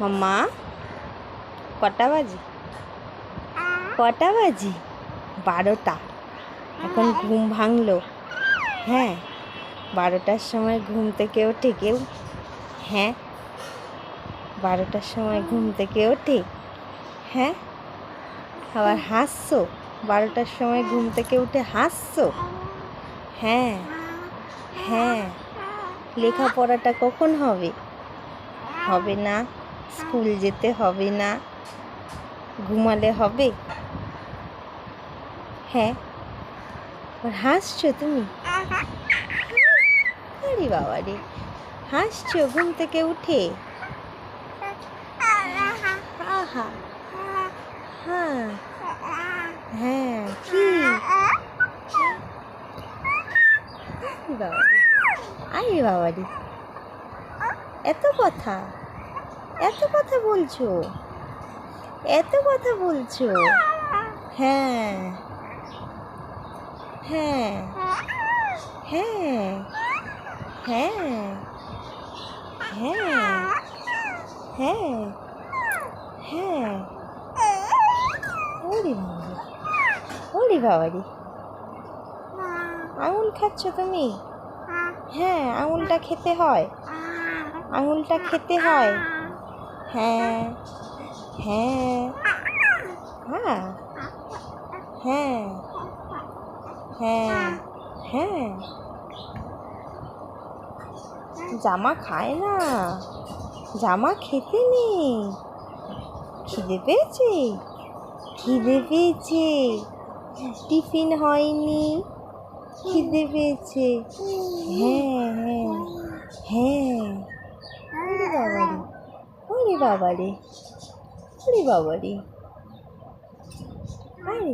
মাম্মা, কটা বাজে? কটা বাজে? বারোটা। এখন ঘুম ভাঙলো। হ্যাঁ বারোটার সময় ঘুম থেকে ওঠে কেউ হ্যাঁ বারোটার সময় ঘুম থেকে ওঠে হ্যাঁ আবার হাসছো? বারোটার সময় ঘুম থেকে উঠে হাসছো? হ্যাঁ হ্যাঁ। লেখাপড়াটা কখন হবে? হবে না। স্কুল যেতে হবে না? ঘুমালে হবে? হ্যাঁ। হাসছো তুমি? আরে বাবা রে। হাসছো ঘুম থেকে উঠে? আহা। হ্যাঁ হ্যাঁ কি? বাবা আরে বাবা রে। এত কথা? এত কথা বলছো। এত কথা বলছো। হ্যাঁ। হ্যাঁ। হ্যাঁ। হ্যাঁ। হ্যাঁ। হ্যাঁ। হ্যাঁ। ওরে বাবা ওরে বাবা রে আঙুল খাচ্ছ তুমি? হ্যাঁ আঙুলটা খেতে হয়। আঙুলটা খেতে হয়। হ্যাঁ হ্যাঁ হ্যাঁ হ্যাঁ হ্যাঁ হ্যাঁ। জামা খায় না, জামা খেতে নেই। খিদে পেয়েছে? খিদে পেয়েছে? টিফিন হয়নি? খিদে পেয়েছে? হ্যাঁ হ্যাঁ হ্যাঁ। বাবারে। রে ওরে বাবারে। আরে।